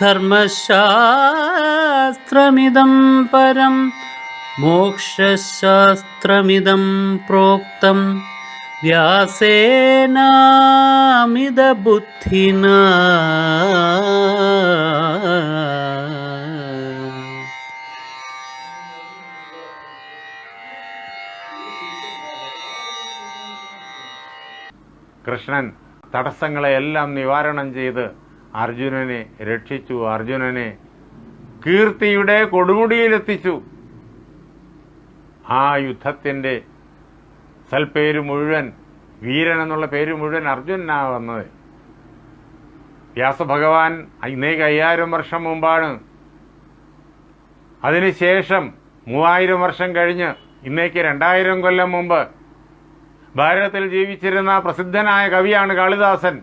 ധർമ്മശാസ്ത്രമിദം പരം മോക്ഷശാസ്ത്രമിതം പ്രോക്തം. വ്യാസേനാമിതബുദ്ധിന. കൃഷ്ണൻ തടസ്സങ്ങളെയെല്ലാം നിവാരണം ചെയ്ത് അർജുനനെ രക്ഷിച്ചു അർജുനനെ കീർത്തിയുടെ കൊടുമുടിയിലെത്തിച്ചു. ആ യുദ്ധത്തിന്റെ സൽപ്പേര് മുഴുവൻ വീരൻ എന്നുള്ള പേര് മുഴുവൻ അർജുനനാ വന്നത്. വ്യാസഭഗവാൻ ഇന്നേക്ക് അയ്യായിരം വർഷം മുമ്പാണ്. അതിനുശേഷം മൂവായിരം വർഷം കഴിഞ്ഞ് ഇന്നേക്ക് രണ്ടായിരം കൊല്ലം മുമ്പ് ഭാരതത്തിൽ ജീവിച്ചിരുന്ന പ്രസിദ്ധനായ കവിയാണ് കാളിദാസൻ.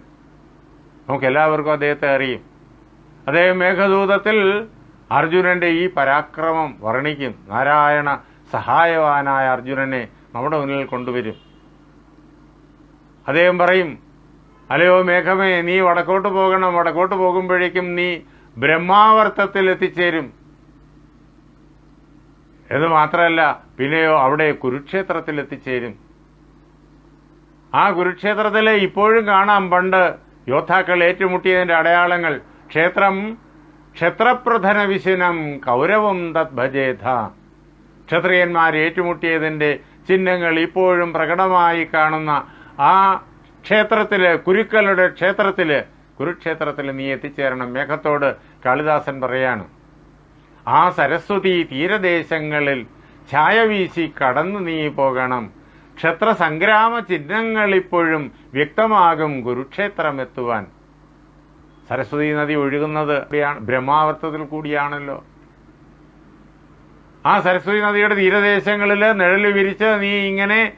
നമുക്ക് എല്ലാവർക്കും അദ്ദേഹത്തെ അറിയും. അദ്ദേഹം മേഘദൂതത്തിൽ അർജുനന്റെ ഈ പരാക്രമം വർണിക്കും. നാരായണ സഹായവാനായ അർജുനനെ നമ്മുടെ മുന്നിൽ കൊണ്ടുവരും. അദ്ദേഹം പറയും അലയോ മേഘമേ നീ വടക്കോട്ട് പോകണം. വടക്കോട്ട് പോകുമ്പോഴേക്കും നീ ബ്രഹ്മാവർത്തത്തിൽ എത്തിച്ചേരും. എന്ന് മാത്രമല്ല പിന്നെയോ അവിടെ കുരുക്ഷേത്രത്തിൽ എത്തിച്ചേരും. ആ കുരുക്ഷേത്രത്തിലെ ഇപ്പോഴും കാണാം പണ്ട് യോദ്ധാക്കൾ ഏറ്റുമുട്ടിയതിന്റെ അടയാളങ്ങൾ ക്ഷേത്രം ക്ഷത്രപ്രധന വിശിനം കൗരവം തത് ഭജേധ ക്ഷത്രിയന്മാർ ഏറ്റുമുട്ടിയതിന്റെ ചിഹ്നങ്ങൾ ഇപ്പോഴും പ്രകടമായി കാണുന്ന ആ ക്ഷേത്രത്തിൽ കുരുക്കളുടെ ക്ഷേത്രത്തിൽ കുരുക്ഷേത്രത്തിൽ നീ എത്തിച്ചേരണം മേഘത്തോട് കാളിദാസൻ പറയാണ്. ആ സരസ്വതി തീരദേശങ്ങളിൽ ഛായ വീശി കടന്നു നീ പോകണം. ക്ഷത്ര സംഗ്രാമ ചിഹ്നങ്ങൾ ഇപ്പോഴും വ്യക്തമാകും കുരുക്ഷേത്രം എത്തുവാൻ സരസ്വതി നദി ഒഴുകുന്നത് ബ്രഹ്മാവർത്തത്തിൽ കൂടിയാണല്ലോ. ആ സരസ്വതി നദിയുടെ തീരദേശങ്ങളിൽ നിഴൽ വിരിച്ച് നീ ഇങ്ങനെ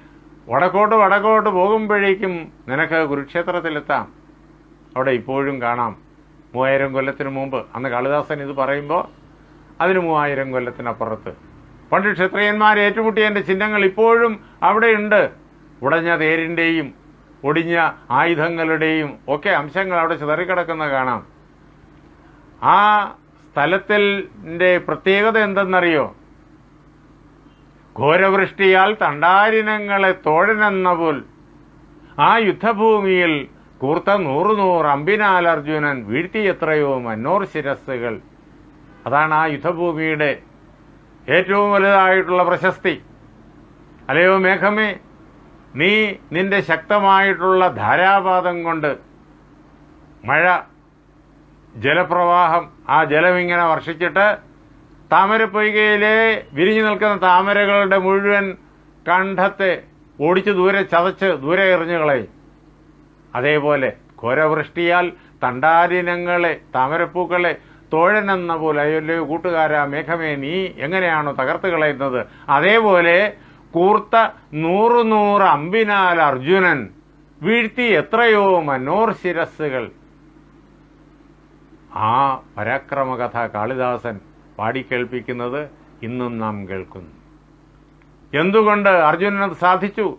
വടക്കോട്ട് വടക്കോട്ട് പോകുമ്പോഴേക്കും നിനക്ക് കുരുക്ഷേത്രത്തിലെത്താം. അവിടെ ഇപ്പോഴും കാണാം. മൂവായിരം കൊല്ലത്തിന് മുമ്പ് അന്ന് കാളിദാസൻ ഇത് പറയുമ്പോൾ അതിന് മൂവായിരം കൊല്ലത്തിനപ്പുറത്ത്. പണ്ട് ക്ഷത്രിയന്മാർ ഏറ്റുമുട്ടിയതിന്റെ ചിഹ്നങ്ങൾ ഇപ്പോഴും അവിടെയുണ്ട്. ഉടഞ്ഞ തേരിന്റെയും ഒടിഞ്ഞ ആയുധങ്ങളുടെയും ഒക്കെ അംശങ്ങൾ അവിടെ ചിതറിക്കിടക്കുന്ന കാണാം. ആ സ്ഥലത്തിന്റെ പ്രത്യേകത എന്തെന്നറിയോ? ഘോരവൃഷ്ടിയാൽ തണ്ടാരിനങ്ങളെ തോഴനെന്ന പോൽ. ആ യുദ്ധഭൂമിയിൽ കൂർത്ത നൂറു നൂറ് അമ്പിനാൽ അർജുനൻ വീഴ്ത്തിയെത്രയോ മന്നോർ ശിരസ്സുകൾ. അതാണ് ആ യുദ്ധഭൂമിയുടെ ഏറ്റവും വലുതായിട്ടുള്ള പ്രശസ്തി അല്ലയോ മേഘമേ നീ നിന്റെ ശക്തമായിട്ടുള്ള ധാരാപാതം കൊണ്ട് മഴ ജലപ്രവാഹം ആ ജലം ഇങ്ങനെ വർഷിച്ചിട്ട് താമരപ്പൊയ്കയിലെ വിരിഞ്ഞു നിൽക്കുന്ന താമരകളുടെ മുഴുവൻ കണ്ഠത്തെ ഓടിച്ച് ദൂരെ ചതച്ച് ദൂരെ എറിഞ്ഞു കളയും. അതേപോലെ ഘോരവൃഷ്ടിയാൽ തണ്ടാരിനങ്ങളെ താമരപ്പൂക്കളെ തോഴനെന്ന പോലെ അയ്യോ കൂട്ടുകാരാ മേഘമേ നീ എങ്ങനെയാണോ തകർത്ത് കളയുന്നത്? അതേപോലെ കൂർത്ത നൂറു നൂറ് അമ്പിനാൽ അർജുനൻ വീഴ്ത്തി എത്രയോ മനോർ ശിരസ്സുകൾ. ആ പരാക്രമകഥ കാളിദാസൻ പാടിക്കേൾപ്പിക്കുന്നത് ഇന്നും നാം കേൾക്കുന്നു. എന്തുകൊണ്ട് അർജുനന് സാധിച്ചു?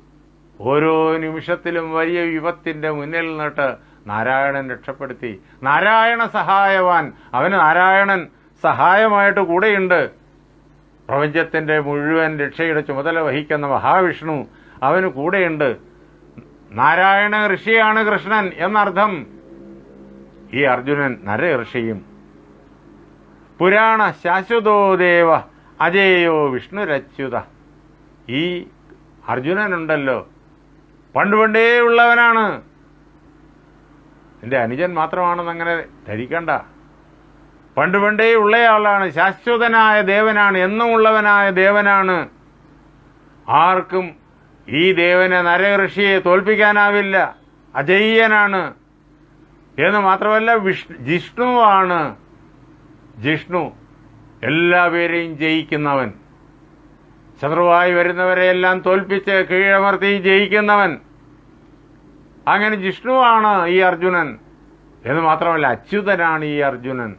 ഓരോ നിമിഷത്തിലും വലിയ വിപത്തിന്റെ മുന്നിൽ നിന്നിട്ട് നാരായണൻ രക്ഷപ്പെടുത്തി. നാരായണ സഹായവാൻ. അവന് നാരായണൻ സഹായമായിട്ട് കൂടെയുണ്ട്. പ്രപഞ്ചത്തിന്റെ മുഴുവൻ രക്ഷയുടെ ചുമതല വഹിക്കുന്ന മഹാവിഷ്ണു അവന് കൂടെയുണ്ട്. നാരായണ ഋഷിയാണ് കൃഷ്ണൻ എന്നർത്ഥം. ഈ അർജുനൻ നരഋഷിയും. പുരാണ ശാശ്വതോ ദേവ അജേയോ വിഷ്ണുരച്യുത. ഈ അർജുനനുണ്ടല്ലോ. പണ്ട് പണ്ടേ ഉള്ളവനാണ്. എന്റെ അനുജൻ മാത്രമാണെന്ന് അങ്ങനെ ധരിക്കണ്ട. പണ്ട് പണ്ടേ ഉള്ളയാളാണ് ശാശ്വതനായ ദേവനാണ് എന്നും ഉള്ളവനായ ദേവനാണ്. ആർക്കും ഈ ദേവനെ നരകൃഷിയെ തോൽപ്പിക്കാനാവില്ല. അജയ്യനാണ്. എന്ന് മാത്രമല്ല വിഷ്ണു ജിഷ്ണുവാണ്. ജിഷ്ണു എല്ലാവരെയും ജയിക്കുന്നവൻ. ശത്രുവായി വരുന്നവരെയെല്ലാം തോൽപ്പിച്ച് കീഴമർത്തി ജയിക്കുന്നവൻ. അങ്ങനെ ജിഷ്ണുവാണ് ഈ അർജുനൻ. എന്ന് മാത്രമല്ല അച്യുതനാണ് ഈ അർജുനൻ.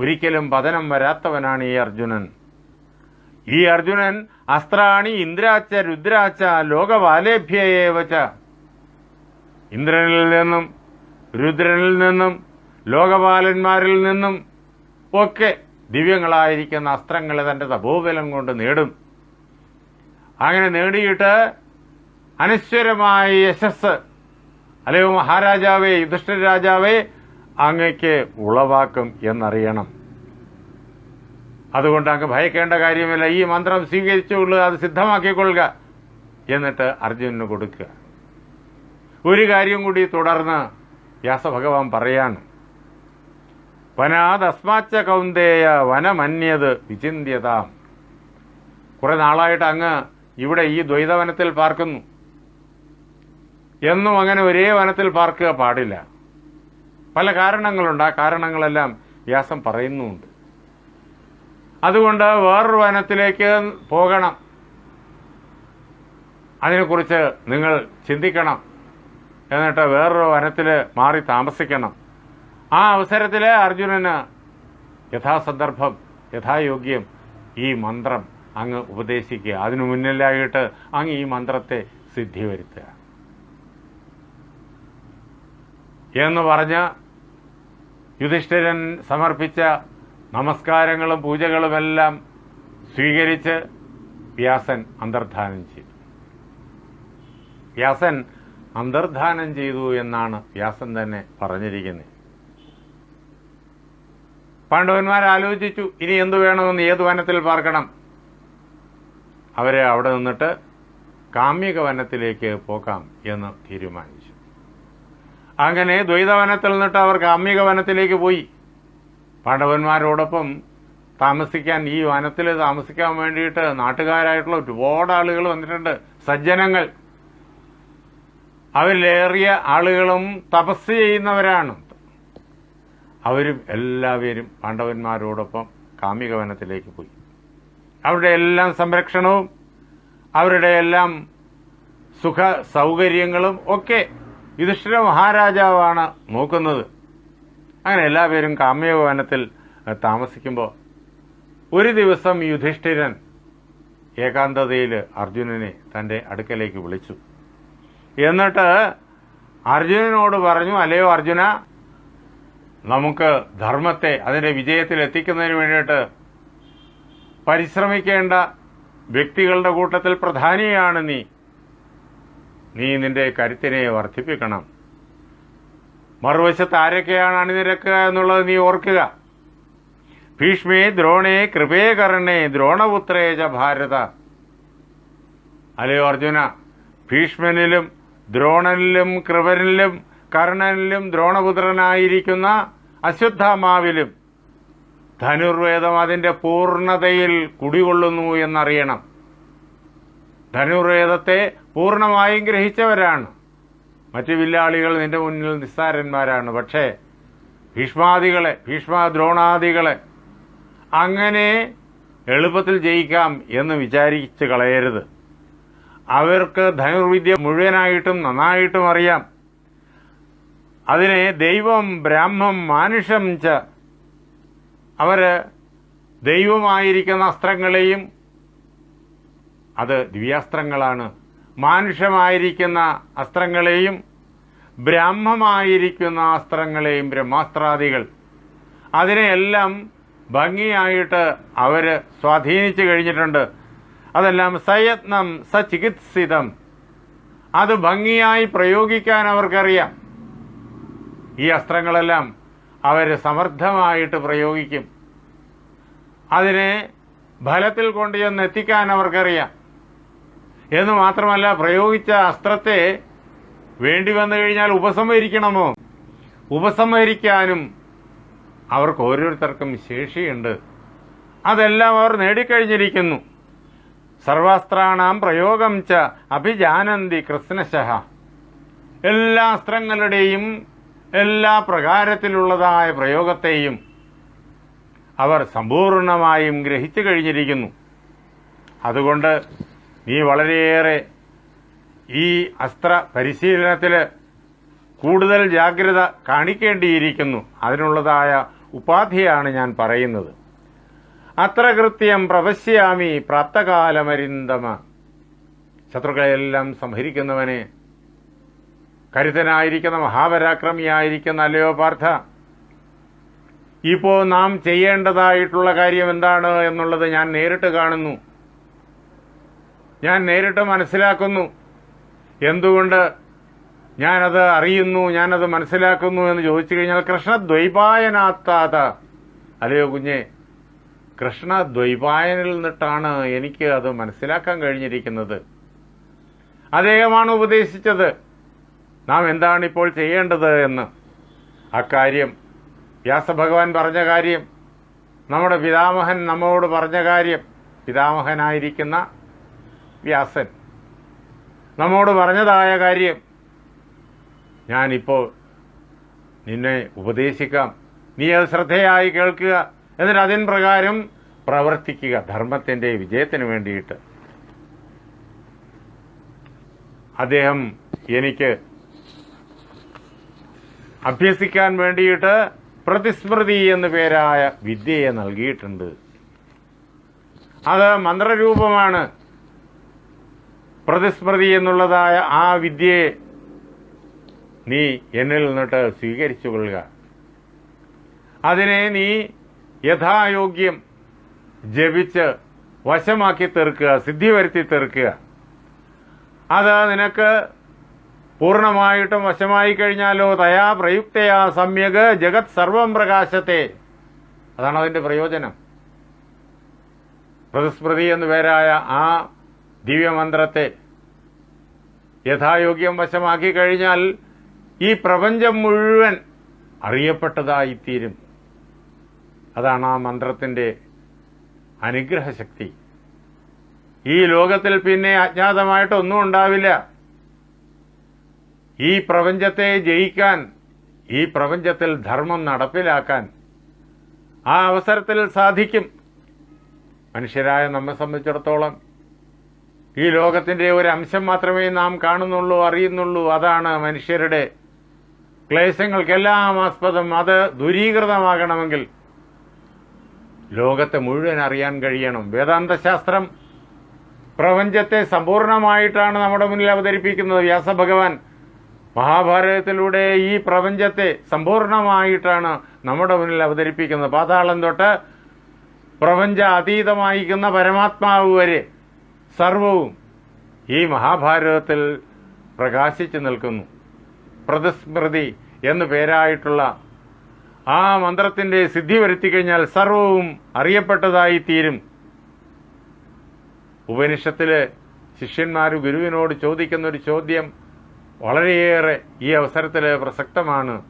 ഒരിക്കലും പതനം വരാത്തവനാണ് ഈ അർജുനൻ. ഈ അർജുനൻ അസ്ത്രാണി ഇന്ദ്രാച്ച രുദ്രാച്ച ലോകവാലേഭ്യയേവച്ച ഇന്ദ്രനിൽ നിന്നും രുദ്രനിൽ നിന്നും ലോകപാലന്മാരിൽ നിന്നും ഒക്കെ ദിവ്യങ്ങളായിരിക്കുന്ന അസ്ത്രങ്ങൾ തന്റെ തപോബലം കൊണ്ട് നേടും. അങ്ങനെ നേടിയിട്ട് അനശ്വരമായ യശസ് അല്ലയോ മഹാരാജാവേ യുധിഷ്ഠിര രാജാവേ അങ്ങയ്ക്ക് ഉളവാക്കും എന്നറിയണം. അതുകൊണ്ട് അങ്ങ് ഭയക്കേണ്ട കാര്യമില്ല. ഈ മന്ത്രം സ്വീകരിച്ചുകൊള്ളുക അത് സിദ്ധമാക്കിക്കൊള്ളുക എന്നിട്ട് അർജുനന് കൊടുക്കുക. ഒരു കാര്യം കൂടി തുടർന്ന് വ്യാസഭഗവാൻ പറയാണ്. വനാദസ്മാച്ച കൗന്ദേയ വനമന്യത് വിചിന്യതാം കുറെ നാളായിട്ട് അങ്ങ് ഇവിടെ ഈ ദ്വൈതവനത്തിൽ പാർക്കുന്നു. എന്നും അങ്ങനെ ഒരേ വനത്തിൽ പാർക്കുക പാടില്ല. പല കാരണങ്ങളുണ്ട്. ആ കാരണങ്ങളെല്ലാം വ്യാസം പറയുന്നുമുണ്ട് അതുകൊണ്ട് വേറൊരു വനത്തിലേക്ക് പോകണം. അതിനെക്കുറിച്ച് നിങ്ങൾ ചിന്തിക്കണം. എന്നിട്ട് വേറൊരു വനത്തിൽ മാറി താമസിക്കണം. ആ അവസരത്തിൽ അർജുനന് യഥാസന്ദർഭം യഥായോഗ്യം ഈ മന്ത്രം അങ്ങ് ഉപദേശിക്കുക. അതിനു മുന്നിലായിട്ട് അങ്ങ് ഈ മന്ത്രത്തെ സിദ്ധി വരുത്തുക എന്ന് പറഞ്ഞ് യുധിഷ്ഠിരൻ സമർപ്പിച്ച നമസ്കാരങ്ങളും പൂജകളുമെല്ലാം സ്വീകരിച്ച് വ്യാസൻ അന്തർധാനം ചെയ്തു. വ്യാസൻ അന്തർധാനം ചെയ്തു എന്നാണ് വ്യാസൻ തന്നെ പറഞ്ഞിരിക്കുന്നത്. പാണ്ഡവന്മാർ ആലോചിച്ചു ഇനി എന്തു വേണമെന്ന് ഏത് വനത്തിൽ പാർക്കണം? അവരെ അവിടെ നിന്നിട്ട് കാമ്യക വനത്തിലേക്ക് പോകാം എന്ന് തീരുമാനിച്ചു. അങ്ങനെ ദ്വൈതവനത്തിൽ നിന്നിട്ട് അവർക്ക് ആമ്മിക വനത്തിലേക്ക് പോയി. പാണ്ഡവന്മാരോടൊപ്പം താമസിക്കാൻ ഈ വനത്തിൽ താമസിക്കാൻ വേണ്ടിയിട്ട് നാട്ടുകാരായിട്ടുള്ള ഒരുപാട് ആളുകൾ വന്നിട്ടുണ്ട്. സജ്ജനങ്ങൾ. അവരിലേറിയ ആളുകളും തപസ് ചെയ്യുന്നവരാണ്. അവരും എല്ലാവരും പാണ്ഡവന്മാരോടൊപ്പം കാമിക വനത്തിലേക്ക് പോയി. അവരുടെ എല്ലാം സംരക്ഷണവും അവരുടെ എല്ലാം സുഖ സൗകര്യങ്ങളും ഒക്കെ യുധിഷ്ഠിര മഹാരാജാവാണ് നോക്കുന്നത്. അങ്ങനെ എല്ലാവരും പേരും വനത്തിൽ താമസിക്കുമ്പോൾ ഒരു ദിവസം യുധിഷ്ഠിരൻ ഏകാന്തതയിൽ അർജുനനെ തന്റെ അടുക്കലേക്ക് വിളിച്ചു. എന്നിട്ട് അർജുനനോട് പറഞ്ഞു അല്ലയോ അർജുന നമുക്ക് ധർമ്മത്തെ അതിന്റെ വിജയത്തിൽ എത്തിക്കുന്നതിന് വേണ്ടിയിട്ട് പരിശ്രമിക്കേണ്ട വ്യക്തികളുടെ കൂട്ടത്തിൽ പ്രധാനിയാണ് നീ. നീ നിന്റെ കരുത്തിനെ വർദ്ധിപ്പിക്കണം. മറുവശത്ത് ആരൊക്കെയാണ് അണിനിരക്കുക എന്നുള്ളത് നീ ഓർക്കുക. ഭീഷ്മേ ദ്രോണേ കൃപേകർണേ ദ്രോണപുത്രേജ ഭാരത. അല്ലയോ അർജുന? ഭീഷ്മനിലും ദ്രോണനിലും കൃപനിലും കർണനിലും ദ്രോണപുത്രനായിരിക്കുന്ന അശ്വത്ഥാമാവിലും ധനുർവേദം അതിന്റെ പൂർണതയിൽ കുടികൊള്ളുന്നു എന്നറിയണം. ധനുർവേദത്തെ പൂർണമായും ഗ്രഹിച്ചവരാണ്. മറ്റു വില്ലാളികൾ നിന്റെ മുന്നിൽ നിസ്സാരന്മാരാണ്. പക്ഷേ ഭീഷ്മാദികളെ ഭീഷ്മ ദ്രോണാദികളെ അങ്ങനെ എളുപ്പത്തിൽ ജയിക്കാം എന്ന് വിചാരിച്ച് കളയരുത്. അവർക്ക് ധനുർവിദ്യ മുഴുവനായിട്ടും നന്നായിട്ടും അറിയാം. അതിനെ ദൈവം ബ്രാഹ്മം മാനുഷം ച അവർ ദൈവമായിരിക്കുന്ന അസ്ത്രങ്ങളെയും അത് ദിവ്യാസ്ത്രങ്ങളാണ് മാനുഷമായിരിക്കുന്ന അസ്ത്രങ്ങളെയും ബ്രാഹ്മമായിരിക്കുന്ന അസ്ത്രങ്ങളെയും ബ്രഹ്മാസ്ത്രാദികൾ. അതിനെയെല്ലാം ഭംഗിയായിട്ട് അവർ സ്വാധീനിച്ചു കഴിഞ്ഞിട്ടുണ്ട്. അതെല്ലാം സയത്നം സചികിത്സിതം. അത് ഭംഗിയായി പ്രയോഗിക്കാൻ അവർക്കറിയാം. ഈ അസ്ത്രങ്ങളെല്ലാം അവർ സമർത്ഥമായിട്ട് പ്രയോഗിക്കും. അതിനെ ഫലത്തിൽ കൊണ്ടുചെന്ന് എത്തിക്കാൻ അവർക്കറിയാം. എന്ന് മാത്രമല്ല പ്രയോഗിച്ച അസ്ത്രത്തെ വേണ്ടി വന്നു കഴിഞ്ഞാൽ ഉപസംഹരിക്കണമോ? ഉപസംഹരിക്കാനും അവർക്ക് ഓരോരുത്തർക്കും ശേഷിയുണ്ട്. അതെല്ലാം അവർ നേടിക്കഴിഞ്ഞിരിക്കുന്നു. സർവാസ്ത്രാണാം പ്രയോഗം ച അഭിജാനന്തി കൃഷ്ണശഹ എല്ലാ അസ്ത്രങ്ങളുടെയും എല്ലാ പ്രകാരത്തിലുള്ളതായ പ്രയോഗത്തെയും അവർ സമ്പൂർണമായും ഗ്രഹിച്ചു കഴിഞ്ഞിരിക്കുന്നു. അതുകൊണ്ട് നീ വളരെയേറെ ഈ അസ്ത്ര പരിശീലനത്തിൽ കൂടുതൽ ജാഗ്രത കാണിക്കേണ്ടിയിരിക്കുന്നു. അതിനുള്ളതായ ഉപാധിയാണ് ഞാൻ പറയുന്നത്. അത്ര കൃത്യം പ്രവശ്യാമി പ്രാപ്തകാലമരിന്തമ. ശത്രുക്കളെല്ലാം സംഹരിക്കുന്നവനെ. കരുതനായിരിക്കുന്ന മഹാപരാക്രമിയായിരിക്കുന്ന അല്ലയോ പാർത്ഥ? ഇപ്പോൾ നാം ചെയ്യേണ്ടതായിട്ടുള്ള കാര്യം എന്താണ് എന്നുള്ളത് ഞാൻ നേരിട്ട് കാണുന്നു. ഞാൻ നേരിട്ട് മനസ്സിലാക്കുന്നു. എന്തുകൊണ്ട് ഞാനത് അറിയുന്നു ഞാനത് മനസ്സിലാക്കുന്നു എന്ന് ചോദിച്ചു കഴിഞ്ഞാൽ കൃഷ്ണ ദ്വൈപായനാത്താത. അല്ലയോ കുഞ്ഞെ കൃഷ്ണ ദ്വൈപായനിൽ നിന്നിട്ടാണ് എനിക്ക് അത് മനസ്സിലാക്കാൻ കഴിഞ്ഞിരിക്കുന്നത്. അദ്ദേഹമാണ് ഉപദേശിച്ചത്. നാം എന്താണ് ഇപ്പോൾ ചെയ്യേണ്ടത് എന്ന്. അക്കാര്യം വ്യാസഭഗവാൻ പറഞ്ഞ കാര്യം നമ്മുടെ പിതാമഹൻ നമ്മോട് പറഞ്ഞ കാര്യം പിതാമഹനായിരിക്കുന്ന വ്യാസൻ. നമ്മോട് പറഞ്ഞതായ കാര്യം ഞാനിപ്പോൾ നിന്നെ ഉപദേശിക്കാം. നീ അത് ശ്രദ്ധയായി കേൾക്കുക എന്നിട്ട് അതിൻ പ്രകാരം പ്രവർത്തിക്കുക ധർമ്മത്തിന്റെ വിജയത്തിന് വേണ്ടിയിട്ട്. അദ്ദേഹം എനിക്ക് അഭ്യസിക്കാൻ വേണ്ടിയിട്ട് പ്രതിസ്മൃതി എന്ന പേരായ വിദ്യയെ നൽകിയിട്ടുണ്ട്. അത് മന്ത്രരൂപമാണ്. പ്രതിസ്മൃതി എന്നുള്ളതായ ആ വിദ്യയെ നീ എന്നിൽ നിന്നിട്ട് സ്വീകരിച്ചു കൊള്ളുക. അതിനെ നീ യഥായോഗ്യം ജപിച്ച് വശമാക്കി തീർക്കുക സിദ്ധി വരുത്തി തീർക്കുക. അത് നിനക്ക് പൂർണമായിട്ടും വശമായി കഴിഞ്ഞാലോ തയാ പ്രയുക്തയാ സമ്യക് ജഗത് സർവം പ്രകാശത്തെ. അതാണ് അതിന്റെ പ്രയോജനം. പ്രതിസ്മൃതി എന്നു പേരായ ആ ദിവ്യമന്ത്രത്തെ യഥായോഗ്യം വശമാക്കി കഴിഞ്ഞാൽ ഈ പ്രപഞ്ചം മുഴുവൻ അറിയപ്പെട്ടതായിത്തീരും. അതാണ് ആ മന്ത്രത്തിന്റെ അനുഗ്രഹശക്തി. ഈ ലോകത്തിൽ പിന്നെ അജ്ഞാതമായിട്ടൊന്നും ഉണ്ടാവില്ല. ഈ പ്രപഞ്ചത്തെ ജയിക്കാൻ ഈ പ്രപഞ്ചത്തിൽ ധർമ്മം നടപ്പിലാക്കാൻ ആ അവസരത്തിൽ സാധിക്കും. മനുഷ്യരായ നമ്മെ സംബന്ധിച്ചിടത്തോളം ഈ ലോകത്തിന്റെ ഒരു അംശം മാത്രമേ നാം കാണുന്നുള്ളൂ അറിയുന്നുള്ളൂ. അതാണ് മനുഷ്യരുടെ ക്ലേശങ്ങൾക്കെല്ലാം ആസ്പദം. അത് ദുരീകൃതമാകണമെങ്കിൽ ലോകത്തെ മുഴുവൻ അറിയാൻ കഴിയണം. വേദാന്തശാസ്ത്രം പ്രപഞ്ചത്തെ സമ്പൂർണമായിട്ടാണ് നമ്മുടെ മുന്നിൽ അവതരിപ്പിക്കുന്നത്. വ്യാസഭഗവാൻ മഹാഭാരതത്തിലൂടെ ഈ പ്രപഞ്ചത്തെ സമ്പൂർണമായിട്ടാണ് നമ്മുടെ മുന്നിൽ അവതരിപ്പിക്കുന്നത്. പാതാളം തൊട്ട് പ്രപഞ്ച അതീതമായിരിക്കുന്ന പരമാത്മാവ് വരെ സർവവും ഈ മഹാഭാരതത്തിൽ പ്രകാശിച്ചു നിൽക്കുന്നു. പ്രതിസ്മൃതി എന്നു പേരായിട്ടുള്ള ആ മന്ത്രത്തിന്റെ സിദ്ധി വരുത്തി കഴിഞ്ഞാൽ സർവവും അറിയപ്പെട്ടതായി തീരും. ഉപനിഷത്തിലെ ശിഷ്യന്മാർ ഗുരുവിനോട് ചോദിക്കുന്ന ഒരു ചോദ്യം വളരെയേറെ ഈ അവസരത്തിൽ പ്രസക്തമാണ്.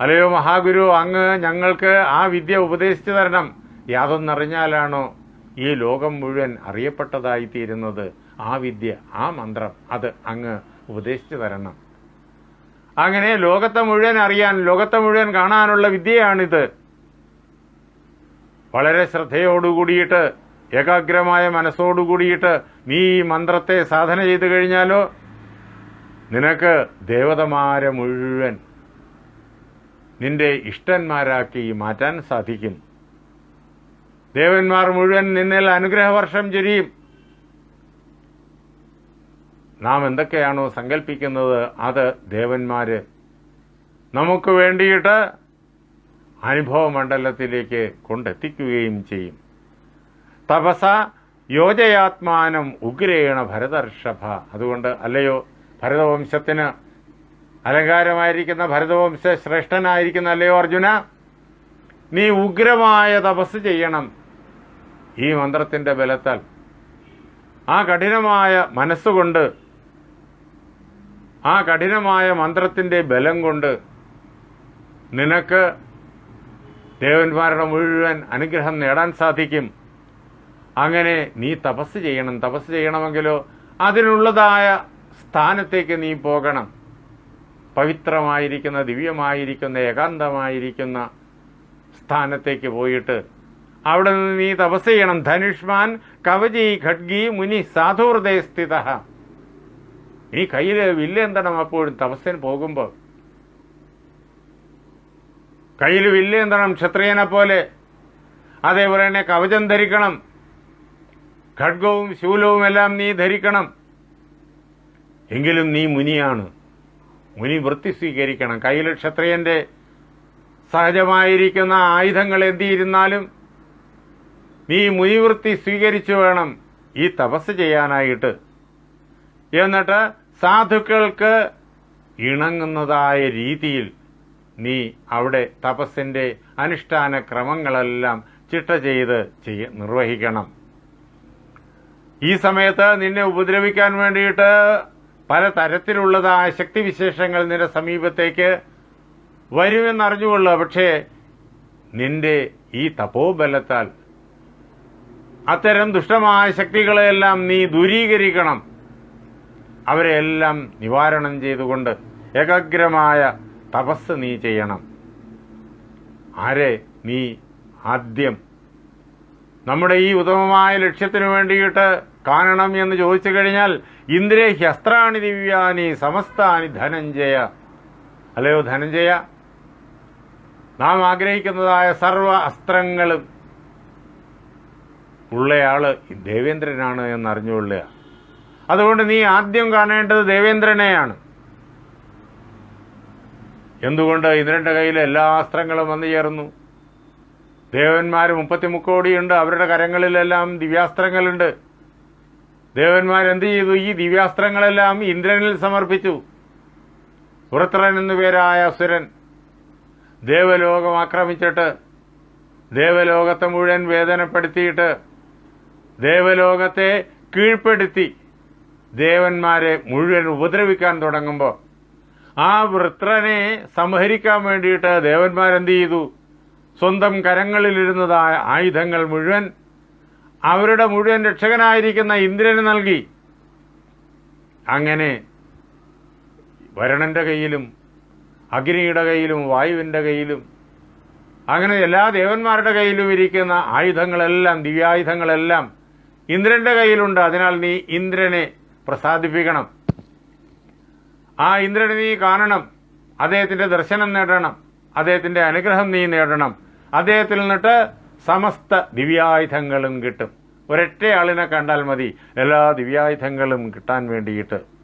അല്ലയോ മഹാഗുരു അങ്ങ് ഞങ്ങൾക്ക് ആ വിദ്യ ഉപദേശിച്ചു തരണം. യാതൊന്നറിഞ്ഞാലാണോ ഈ ലോകം മുഴുവൻ അറിയപ്പെട്ടതായിത്തീരുന്നത് ആ വിദ്യ ആ മന്ത്രം. അത് അങ്ങ് ഉപദേശിച്ചു തരണം. അങ്ങനെ ലോകത്തെ മുഴുവൻ അറിയാൻ ലോകത്തെ മുഴുവൻ കാണാനുള്ള വിദ്യയാണിത്. വളരെ ശ്രദ്ധയോടുകൂടിയിട്ട് ഏകാഗ്രമായ മനസ്സോടുകൂടിയിട്ട് നീ ഈ മന്ത്രത്തെ സാധന ചെയ്തു കഴിഞ്ഞാലോ? നിനക്ക് ദേവതമാരെ മുഴുവൻ നിന്റെ ഇഷ്ടന്മാരാക്കി മാറ്റാൻ സാധിക്കും. ദേവന്മാർ മുഴുവൻ നിന്നിൽ അനുഗ്രഹവർഷം ചൊരിയും. നാം എന്തൊക്കെയാണോ സങ്കല്പിക്കുന്നത് അത് ദേവന്മാർ നമുക്ക് വേണ്ടിയിട്ട് അനുഭവ മണ്ഡലത്തിലേക്ക് കൊണ്ടെത്തിക്കുകയും ചെയ്യും. തപസ യോജയാത്മാനം ഉഗ്രേണ ഭരതർഷഭ. അതുകൊണ്ട് അല്ലയോ ഭരതവംശത്തിന് അലങ്കാരമായിരിക്കുന്ന ഭരതവംശ ശ്രേഷ്ഠനായിരിക്കുന്ന അല്ലയോ അർജുന നീ ഉഗ്രമായ തപസ് ചെയ്യണം. ഈ മന്ത്രത്തിന്റെ ബലത്താൽ. ആ കഠിനമായ മനസ്സുകൊണ്ട് ആ കഠിനമായ മന്ത്രത്തിന്റെ ബലം കൊണ്ട് നിനക്ക് ദേവന്മാരുടെ മുഴുവൻ അനുഗ്രഹം നേടാൻ സാധിക്കും. അങ്ങനെ നീ തപസ് ചെയ്യണം. തപസ് ചെയ്യണമെങ്കിലോ അതിനുള്ളതായ സ്ഥാനത്തേക്ക് നീ പോകണം. പവിത്രമായിരിക്കുന്ന ദിവ്യമായിരിക്കുന്ന ഏകാന്തമായിരിക്കുന്ന സ്ഥാനത്തേക്ക് പോയിട്ട് അവിടെ നിന്ന് നീ തപസ് ചെയ്യണം ധനുഷ്മാൻ കവചി ഖഡ്ഗി മുനി സാധുഹൃദയ സ്ഥിത. നീ കയ്യിൽ വില്ലേന്തണം അപ്പോഴും തപസ്സിന് പോകുമ്പോൾ കയ്യിൽ വില്ലേന്തണം ക്ഷത്രിയനെ പോലെ. അതേപോലെ തന്നെ കവചം ധരിക്കണം. ഖഡ്ഗവും ശൂലവും എല്ലാം നീ ധരിക്കണം. എങ്കിലും നീ മുനിയാണ്. മുനി വൃത്തി സ്വീകരിക്കണം. കയ്യിൽ ക്ഷത്രിയന്റെ സഹജമായിരിക്കുന്ന ആയുധങ്ങൾ എന്തിയിരുന്നാലും നീ മുനിവൃത്തി സ്വീകരിച്ചു വേണം ഈ തപസ് ചെയ്യാനായിട്ട്. എന്നിട്ട് സാധുക്കൾക്ക് ഇണങ്ങുന്നതായ രീതിയിൽ നീ അവിടെ തപസ്സിന്റെ അനുഷ്ഠാന ക്രമങ്ങളെല്ലാം ചിട്ട ചെയ്ത് ചെയ്യ നിർവഹിക്കണം. ഈ സമയത്ത് നിന്നെ ഉപദ്രവിക്കാൻ വേണ്ടിയിട്ട് പല തരത്തിലുള്ളതായ ശക്തിവിശേഷങ്ങൾ നിന്റെ സമീപത്തേക്ക് വരുമെന്നറിഞ്ഞുകൊള്ളുക പക്ഷേ നിന്റെ ഈ തപോബലത്താൽ അത്തരം ദുഷ്ടമായ ശക്തികളെയെല്ലാം നീ ദൂരീകരിക്കണം. അവരെയെല്ലാം നിവാരണം ചെയ്തുകൊണ്ട് ഏകഗ്രമായ തപസ് നീ ചെയ്യണം. ആരെ നീ ആദ്യം നമ്മുടെ ഈ ഉത്തമമായ ലക്ഷ്യത്തിനു വേണ്ടിയിട്ട് കാണണം എന്ന് ചോദിച്ചു കഴിഞ്ഞാൽ ഇന്ദ്രേ ഹ്യസ്ത്രാണി ദിവ്യാനി സമസ്താനി ധനഞ്ജയ. അല്ലയോ ധനഞ്ജയ? നാം ആഗ്രഹിക്കുന്നതായ സർവ അസ്ത്രങ്ങളും ഉള്ളയാൾ ഈ ദേവേന്ദ്രനാണ് എന്നറിഞ്ഞുകൊള്ളുക. അതുകൊണ്ട് നീ ആദ്യം കാണേണ്ടത് ദേവേന്ദ്രനെയാണ്. എന്തുകൊണ്ട് ഇന്ദ്രന്റെ കയ്യിൽ എല്ലാ അസ്ത്രങ്ങളും വന്നു ചേർന്നു? ദേവന്മാർ മുപ്പത്തിമുക്കോടിയുണ്ട് അവരുടെ കരങ്ങളിലെല്ലാം ദിവ്യാസ്ത്രങ്ങളുണ്ട്. ദേവന്മാർ എന്ത് ചെയ്തു? ഈ ദിവ്യാസ്ത്രങ്ങളെല്ലാം ഇന്ദ്രനിൽ സമർപ്പിച്ചു. വൃത്രൻ എന്നു പേരായ അസുരൻ ദേവലോകം ആക്രമിച്ചിട്ട് ദേവലോകത്തെ മുഴുവൻ വേദനപ്പെടുത്തിയിട്ട് ദേവലോകത്തെ കീഴ്പ്പെടുത്തി ദേവന്മാരെ മുഴുവൻ ഉപദ്രവിക്കാൻ തുടങ്ങുമ്പോൾ ആ വൃത്രനെ സംഹരിക്കാൻ വേണ്ടിയിട്ട് ദേവന്മാരെന്ത് ചെയ്തു? സ്വന്തം കരങ്ങളിലിരുന്നതായ ആയുധങ്ങൾ മുഴുവൻ അവരുടെ മുഴുവൻ രക്ഷകനായിരിക്കുന്ന ഇന്ദ്രന് നൽകി. അങ്ങനെ വരണന്റെ കയ്യിലും അഗ്നിയുടെ കയ്യിലും വായുവിന്റെ കയ്യിലും അങ്ങനെ എല്ലാ ദേവന്മാരുടെ കയ്യിലും ഇരിക്കുന്ന ആയുധങ്ങളെല്ലാം ദിവ്യായുധങ്ങളെല്ലാം ഇന്ദ്രന്റെ കയ്യിലുണ്ട്. അതിനാൽ നീ ഇന്ദ്രനെ പ്രസാദിപ്പിക്കണം. ആ ഇന്ദ്രനെ നീ കാണണം. അദ്ദേഹത്തിന്റെ ദർശനം നേടണം. അദ്ദേഹത്തിന്റെ അനുഗ്രഹം നീ നേടണം. അദ്ദേഹത്തിൽ നിന്നിട്ട് സമസ്ത ദിവ്യായുധങ്ങളും കിട്ടും. ഒരൊറ്റയാളിനെ കണ്ടാൽ മതി. എല്ലാ ദിവ്യായുധങ്ങളും കിട്ടാൻ വേണ്ടിയിട്ട്.